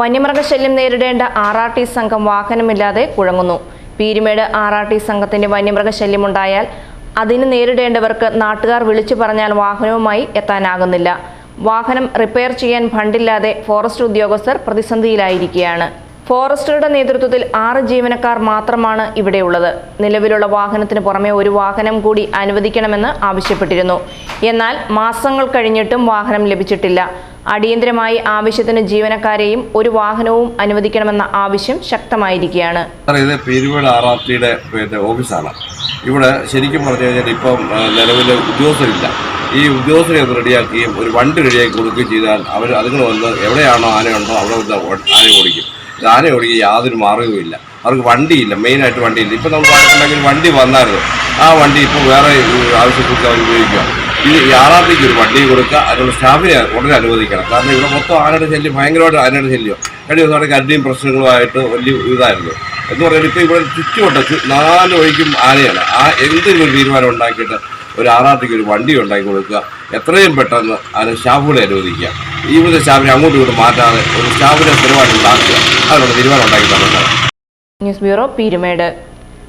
വന്യമൃഗശല്യം നേരിടേണ്ട R R T സംഘം വാഹനമില്ലാതെ കുഴങ്ങുന്നു. പീരുമേട് ആർ ആർ ടി സംഘത്തിന്റെ വന്യമൃഗശല്യമുണ്ടായാൽ അതിന് നേരിടേണ്ടവർക്ക് നാട്ടുകാർ വിളിച്ചു പറഞ്ഞാൽ വാഹനവുമായി എത്താനാകുന്നില്ല. വാഹനം റിപ്പയർ ചെയ്യാൻ ഫണ്ടില്ലാതെ ഫോറസ്റ്റ് ഉദ്യോഗസ്ഥർ പ്രതിസന്ധിയിലായിരിക്കുകയാണ്. ഫോറസ്റ്ററുടെ നേതൃത്വത്തിൽ ആറ് ജീവനക്കാർ മാത്രമാണ് ഇവിടെയുള്ളത്. നിലവിലുള്ള വാഹനത്തിന് പുറമെ ഒരു വാഹനം കൂടി അനുവദിക്കണമെന്ന് ആവശ്യപ്പെട്ടിരുന്നു. എന്നാൽ മാസങ്ങൾ കഴിഞ്ഞിട്ടും വാഹനം ലഭിച്ചിട്ടില്ല. അടിയന്തരമായി ആവശ്യത്തിന് ജീവനക്കാരെയും ഒരു വാഹനവും അനുവദിക്കണമെന്ന ആവശ്യം ശക്തമായിരിക്കുകയാണ്. ഇത് പേരുവേട് ആറാത്തിയുടെ ഓഫീസാണ്. ഇവിടെ ശരിക്കും പറഞ്ഞു കഴിഞ്ഞാൽ ഇപ്പം നിലവിൽ ഉദ്യോഗസ്ഥരില്ല. ഈ ഉദ്യോഗസ്ഥരെ ഒന്ന് റെഡിയാക്കുകയും ഒരു വണ്ടി റെഡിയാക്കി കൊടുക്കുകയും ചെയ്താൽ അവർ അതുങ്ങൾ വന്ന് എവിടെയാണോ ആനയുണ്ടോ അവിടെ വന്ന് ആന ഓടിക്കും. ആന ഓടിക്കുക യാതൊരു മാർഗവുമില്ല അവർക്ക് വണ്ടിയില്ല മെയിനായിട്ട് വണ്ടിയില്ല. ഇപ്പം നമ്മൾ വണ്ടി വന്നായിരുന്നു ആ വണ്ടി ഇപ്പോൾ വേറെ ആവശ്യത്തിൽ അവർ ഉപയോഗിക്കുക ഈ ആർ ഒരു വണ്ടി കൊടുക്കുക അതിനുള്ള സ്റ്റാഫിനെ ഉടനെ അനുവദിക്കണം. കാരണം ഇവിടെ മൊത്തം ആനയുടെ ശല്യം ഭയങ്കരമായിട്ട് ആനയുടെ ശല്യം. കഴിഞ്ഞ ദിവസം അവിടെ കരടിയും പ്രശ്നങ്ങളുമായിട്ട് വലിയ ഇതായിരുന്നു. എന്ന് പറഞ്ഞാൽ ഇപ്പോൾ ഇവിടെ ചുറ്റുമുണ്ട് നാല് വഴിക്കും ആനയാണ്. ആ എന്തെങ്കിലും ഒരു തീരുമാനം ഉണ്ടാക്കിയിട്ട് ഒരു ആർ ഒരു വണ്ടി ഉണ്ടാക്കി കൊടുക്കുക. എത്രയും പെട്ടെന്ന് അതിന് സ്റ്റാഫുകളെ അനുവദിക്കുക. വിധ സ്റ്റാഫിനെ അങ്ങോട്ടും ഇങ്ങോട്ട് മാറ്റാതെ ഒരു സ്റ്റാഫിനെ സ്ഥിരമായിട്ട് ഉണ്ടാക്കുക. അതിനുള്ള തീരുമാനം ഉണ്ടാക്കി തന്നെ ന്യൂസ് ബ്യൂറോ പീരുമേട്.